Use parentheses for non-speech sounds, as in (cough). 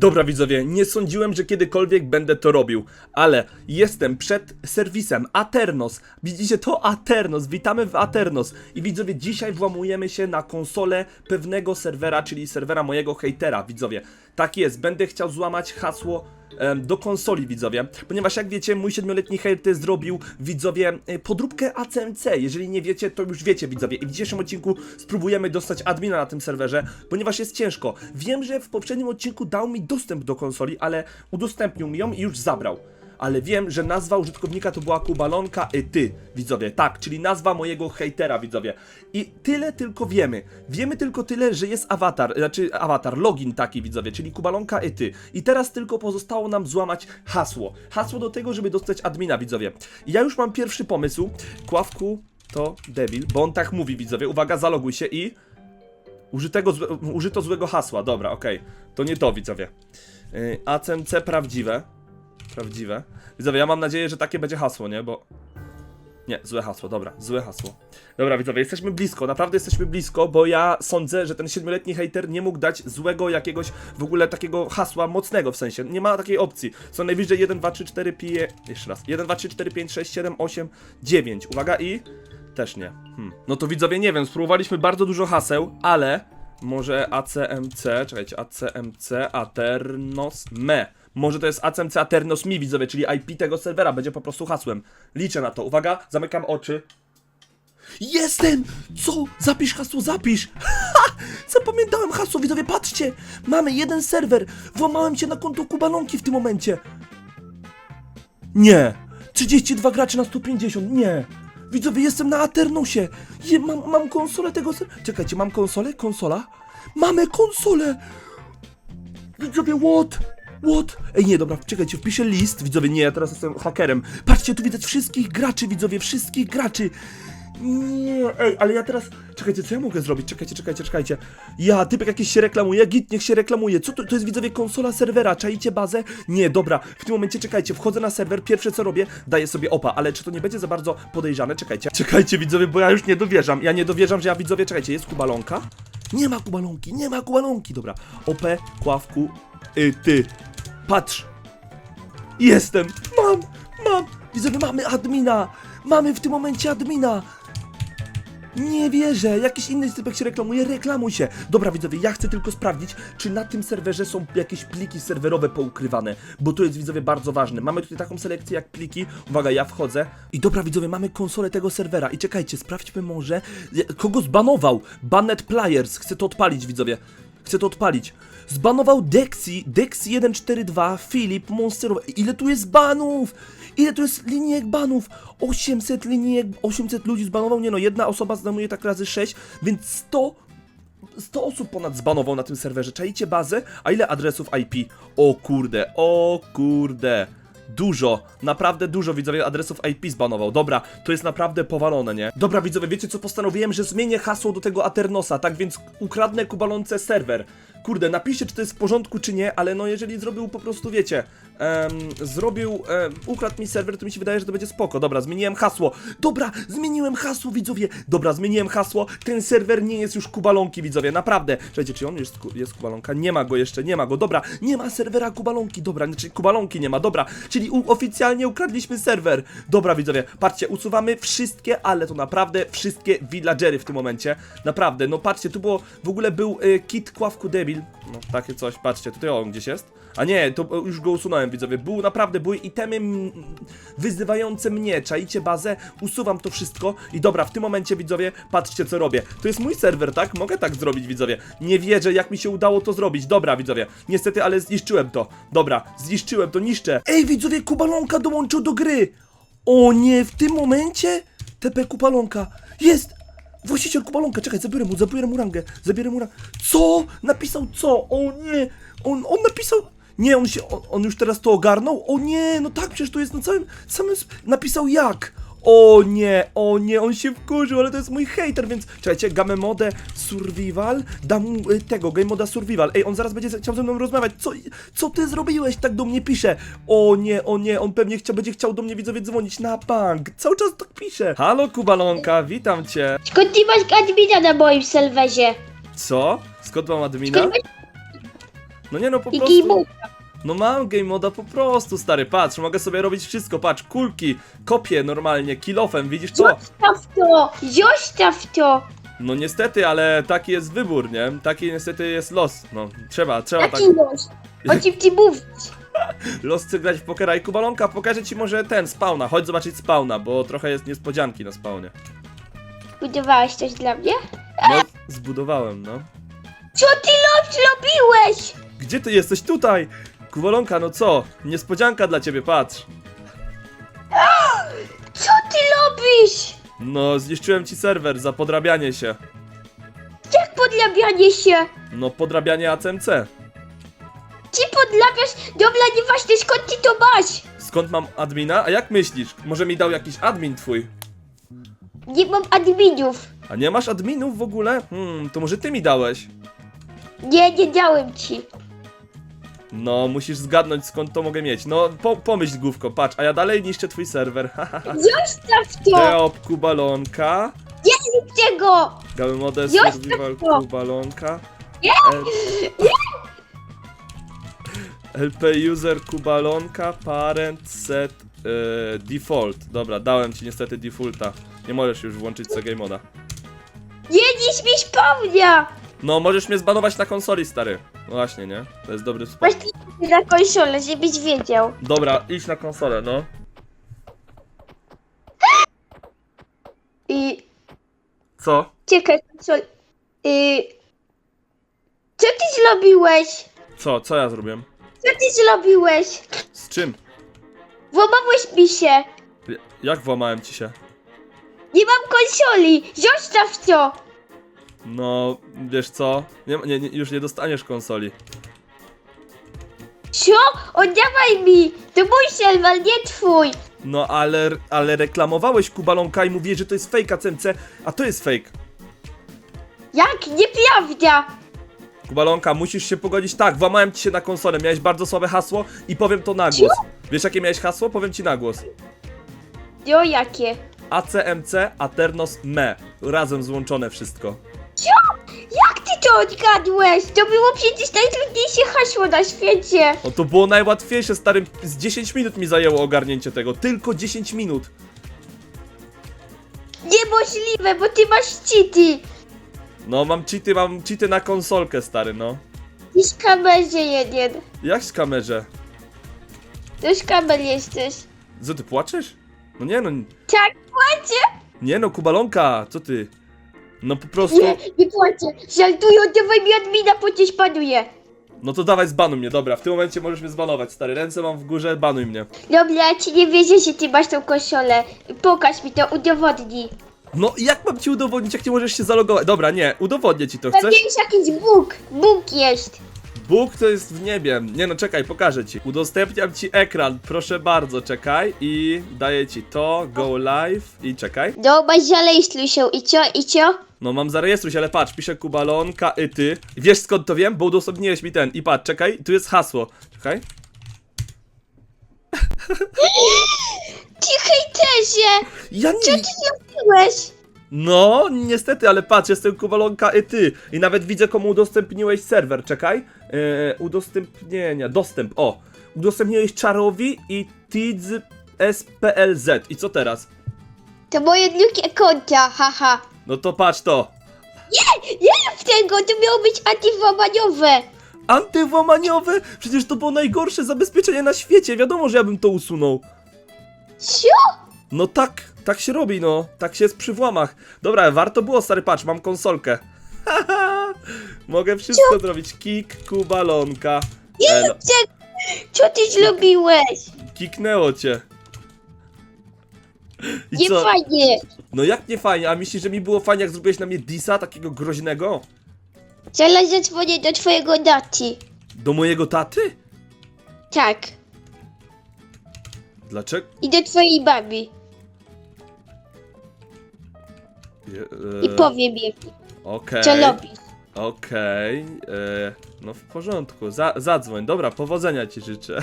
Dobra widzowie, nie sądziłem, że kiedykolwiek będę to robił, ale jestem przed serwisem Aternos. Widzicie to Aternos, witamy w Aternos. I widzowie, dzisiaj włamujemy się na konsolę pewnego serwera, czyli serwera mojego hejtera, widzowie. Tak jest, będę chciał złamać hasło do konsoli, widzowie. Ponieważ jak wiecie, mój siedmioletni hejter zrobił, widzowie, e, podróbkę ACMC. Jeżeli nie wiecie, to już wiecie, widzowie. I w dzisiejszym odcinku spróbujemy dostać admina na tym serwerze, ponieważ jest ciężko. Wiem, że w poprzednim odcinku dał mi dostęp do konsoli, ale udostępnił mi ją i już zabrał. Ale wiem, że nazwa użytkownika to była Kubalonka i ty, widzowie. Tak, czyli nazwa mojego hejtera, widzowie. I tyle tylko wiemy. Wiemy tylko tyle, że jest awatar, znaczy awatar, login taki, widzowie, czyli Kubalonka i ty. I teraz tylko pozostało nam złamać hasło. Hasło do tego, żeby dostać admina, widzowie. I ja już mam pierwszy pomysł. Kławku to debil, bo on tak mówi, widzowie. Uwaga, zaloguj się i... Użytego, użyto złego hasła, dobra, okej. To nie to, widzowie. Yy, ACMC prawdziwe. Prawdziwe. Widzowie, ja mam nadzieję, że takie będzie hasło, nie? Bo... Nie, złe hasło, dobra, złe hasło. Dobra, widzowie, jesteśmy blisko, naprawdę jesteśmy blisko, bo ja sądzę, że ten siedmioletni hater nie mógł dać złego jakiegoś w ogóle takiego hasła mocnego w sensie. Nie ma takiej opcji. Co najwyżej 1, 2, 3, 4, pije. Jeszcze raz. 1, 2, 3, 4, 5, 6, 7, 8, 9. Uwaga i. Też nie. Hmm. No to widzowie, nie wiem, spróbowaliśmy bardzo dużo haseł, ale może ACMC, czekajcie, ACMC, Aternos, Me. Może to jest ACMC Aternos Mi, widzowie, czyli IP tego serwera, będzie po prostu hasłem. Liczę na to. Uwaga, zamykam oczy. Jestem! Co? Zapisz hasło, zapisz! Ha! (laughs) Zapamiętałem hasło, widzowie, patrzcie! Mamy jeden serwer! Włamałem się na konto Kubalonki w tym momencie! Nie! 32 graczy na 150, nie! Widzowie, jestem na Aternosie! Je, mam, mam konsolę tego. Czekajcie, mam konsolę? Konsola? Mamy konsolę! Widzowie, what? What? Ej, nie, dobra, czekajcie, wpiszę list. Widzowie, nie, ja teraz jestem hakerem. Patrzcie, tu widać wszystkich graczy, widzowie, wszystkich graczy. Nie, ej, ale ja teraz... Czekajcie, co ja mogę zrobić? Czekajcie, czekajcie, czekajcie. Ja, typek jakiś się reklamuje, git niech się reklamuje. Co to, to jest, widzowie, konsola serwera, czajcie bazę? Nie, dobra, w tym momencie czekajcie, wchodzę na serwer, pierwsze co robię, daję sobie opa, ale czy to nie będzie za bardzo podejrzane? Czekajcie. Czekajcie, widzowie, bo ja już nie dowierzam. Ja nie dowierzam, że ja, widzowie, czekajcie, jest kubalonka? Nie ma kubalonki, nie ma kubalonki, dobra. OP, kławku, y, ty. Patrz, Jestem! Mam! Mam! Widzowie, mamy admina! Mamy w tym momencie admina! Nie wierzę! Jakiś inny typek się reklamuje, reklamuj się! Dobra widzowie, ja chcę tylko sprawdzić, czy na tym serwerze są jakieś pliki serwerowe poukrywane, bo to jest widzowie bardzo ważne. Mamy tutaj taką selekcję jak pliki. Uwaga, ja wchodzę. I dobra widzowie, mamy konsolę tego serwera. I czekajcie, sprawdźmy może, kogo zbanował. Bannet Pliers. Chcę to odpalić widzowie. Chcę to odpalić. Zbanował Dexi, Dexi142, Filip, Monsterowy. Ile tu jest banów? Ile tu jest linijek banów? 800 linijek, 800 ludzi zbanował? Nie no, jedna osoba zbanuje tak razy 6, więc 100 100 osób ponad zbanował na tym serwerze. Czajcie bazę? A ile adresów IP? O kurde, o kurde. Dużo, naprawdę dużo widzowie adresów IP zbanował. Dobra, to jest naprawdę powalone, nie? Dobra widzowie, wiecie co postanowiłem, że zmienię hasło do tego Aternosa, tak więc ukradnę kubalonce serwer. Kurde, napiszcie czy to jest w porządku czy nie, ale no jeżeli zrobił po prostu, wiecie, em, zrobił, em, ukradł mi serwer, to mi się wydaje, że to będzie spoko. Dobra, zmieniłem hasło. Dobra, zmieniłem hasło widzowie. Dobra, zmieniłem hasło. Ten serwer nie jest już kubalonki widzowie, naprawdę. Słuchajcie, czy on jest, jest kubalonka? Nie ma go jeszcze, nie ma go. Dobra, nie ma serwera kubalonki. Dobra, znaczy kubalonki nie ma. Dobra, czyli oficjalnie ukradliśmy serwer. Dobra widzowie, patrzcie, usuwamy wszystkie, ale to naprawdę wszystkie villagery w tym momencie. Naprawdę, no patrzcie, tu było, w ogóle był y, kit Kławku Debil. No, takie coś, patrzcie, tutaj on gdzieś jest. A nie, to y, już go usunąłem, widzowie. Był naprawdę, były itemy wyzywające mnie. Czajcie bazę, usuwam to wszystko. I dobra, w tym momencie, widzowie, patrzcie co robię. To jest mój serwer, tak? Mogę tak zrobić, widzowie. Nie wierzę, jak mi się udało to zrobić. Dobra, widzowie. Niestety, ale zniszczyłem to. Dobra, zniszczyłem to, niszczę. Ej, widzowie, Kubalonka dołączył do gry. O nie, w tym momencie? TP Kubalonka. Jest! Właściciel Kubalonka, czekaj, zabiorę mu, zabiorę mu rangę, zabiorę mu rangę. Co? Napisał co? O nie! On, on napisał... Nie, on się, on, on już teraz to ogarnął? O nie, no tak, przecież to jest na całym, samym, napisał jak? O nie, o nie, on się wkurzył, ale to jest mój hater, więc czekajcie, game mode survival, dam mu y, tego, game moda survival. Ej, on zaraz będzie chciał ze mną rozmawiać, co, co ty zrobiłeś? Tak do mnie pisze. O nie, o nie, on pewnie chciał, będzie chciał do mnie widzowie dzwonić na bank. Cały czas tak pisze. Halo Kubalonka, witam cię. Skąd ty masz admina na moim serwerze? Co? Skąd mam admina? Skąd masz... No nie no, po prostu. No mam game moda po prostu, stary, patrz, mogę sobie robić wszystko, patrz, kulki, kopię normalnie, kilofem, widzisz to? Zostaw to! Zostaw to! No niestety, ale taki jest wybór, nie? Taki niestety jest los, no, trzeba, trzeba tak, Jaki los? O (laughs) czym ty mówisz? los chce grać w pokera i kubalonka, pokażę ci może ten, spawna, chodź zobaczyć spawna, bo trochę jest niespodzianki na spawnie. Budowałeś coś dla mnie? No, zbudowałem, no. Co ty lot robiłeś? Gdzie ty jesteś? Tutaj! Kubalonka, no co? Niespodzianka dla ciebie, patrz. Co ty robisz? No, zniszczyłem ci serwer za podrabianie się. Jak podlabianie się? No, podrabianie ACMC. Ty podlabiasz? Dobra, nieważne skąd ty to masz? Skąd mam admina? A jak myślisz? Może mi dał jakiś admin twój? Nie mam adminów. A nie masz adminów w ogóle? Hmm, to może ty mi dałeś? Nie, nie dałem ci. No, musisz zgadnąć skąd to mogę mieć. No, po, pomyśl główko, patrz, a ja dalej niszczę twój serwer. (laughs) Zostaw to! Deop Kubalonka. Tego! Gały Mode Zostaw Survival to! Kubalonka. Nie! L- LP user Kubalonka, parent set e, default. Dobra, dałem ci niestety defaulta. Nie możesz już włączyć CG moda. Niż mi! No, możesz mnie zbanować na konsoli, stary. No właśnie, nie? To jest dobry sposób. Właśnie na konsolę, żebyś wiedział. Dobra, idź na konsolę, no. I... Co? Czekaj, konsol... Y... Co ty zrobiłeś? Co? Co ja zrobiłem? Co ty zrobiłeś? Z czym? Włamałeś mi się! J- Jak włamałem ci się? Nie mam konsoli! Zostaw to! No, wiesz co? Nie, nie, nie, już nie dostaniesz konsoli. Co? Oddawaj mi! To mój serwer, nie twój! No, ale, ale reklamowałeś Kubalonka i mówiłeś, że to jest fake ACMC, a to jest fake. Jak? Nieprawda! Kubalonka, musisz się pogodzić. Tak, włamałem ci się na konsolę, miałeś bardzo słabe hasło i powiem to na głos. Wiesz jakie miałeś hasło? Powiem ci na głos. Jo, jakie? ACMC, Aternos, ME. Razem złączone wszystko. To odgadłeś? To było przecież najtrudniejsze hasło na świecie! No to było najłatwiejsze, stary. Z 10 minut mi zajęło ogarnięcie tego. Tylko 10 minut. Niemożliwe, bo ty masz cheaty! No, mam cheaty, mam cheaty na konsolkę, stary, no. I z kamerze jeden. Jak z kamerze? To z kamer jesteś. Co, ty płaczesz? No nie no, Tak, płaczę! nie no, Kubalonka, co ty? No po prostu... Nie, nie płaczę. Żartuję, oddawaj mi admina, bo cię spanuję. No to dawaj zbanuj mnie, dobra, w tym momencie możesz mnie zbanować, stary. Ręce mam w górze, banuj mnie. Dobra, ja ci nie wierzę, że ty masz tą konsolę. Pokaż mi to, udowodnij. No i jak mam ci udowodnić, jak nie możesz się zalogować? Dobra, nie, udowodnię ci to, Pewnie chcesz? jest jakiś Bóg. Bóg jest. Bóg to jest w niebie. Nie no, czekaj, pokażę ci. Udostępniam ci ekran, proszę bardzo, czekaj. I daję ci to, go live i czekaj. Dobra, zarejestruj się. I co, i co? No mam zarejestruj się, ale patrz, piszę kubalonka i ty. Wiesz skąd to wiem? Bo udostępniłeś mi ten. I patrz, czekaj, tu jest hasło. Czekaj. (laughs) Ty hejterze! Ja Co nie... ty zrobiłeś? No, niestety, ale patrz, jestem kubalonka i ty. I nawet widzę, komu udostępniłeś serwer, czekaj. Eee, udostępnienia, dostęp, o. Udostępniłeś Czarowi i Tids SPLZ. I co teraz? To moje drugie konta, haha. No to patrz to. Nie rób tego, to miało być antywłamaniowe. Antywłamaniowe? Przecież to było najgorsze zabezpieczenie na świecie. Wiadomo, że ja bym to usunął. Co? No tak, tak się robi, no. Tak się jest przy włamach. Dobra, warto było, stary, patrz, mam konsolkę. (laughs) Mogę wszystko zrobić. Kik, kubalonka. Elo. Co ty zrobiłeś? Kiknęło cię. I Nie co? fajnie. No jak nie fajnie, a myślisz, że mi było fajnie, jak zrobiłeś na mnie disa, takiego groźnego? Zaraz zadzwonię do twojego daci. Do mojego taty? Tak. Dlaczego? I do twojej babi. Je- I e, powiem jej, Okej. co robisz. Okej. e, No w porządku. Za, zadzwoń. Dobra, powodzenia ci życzę. (laughs)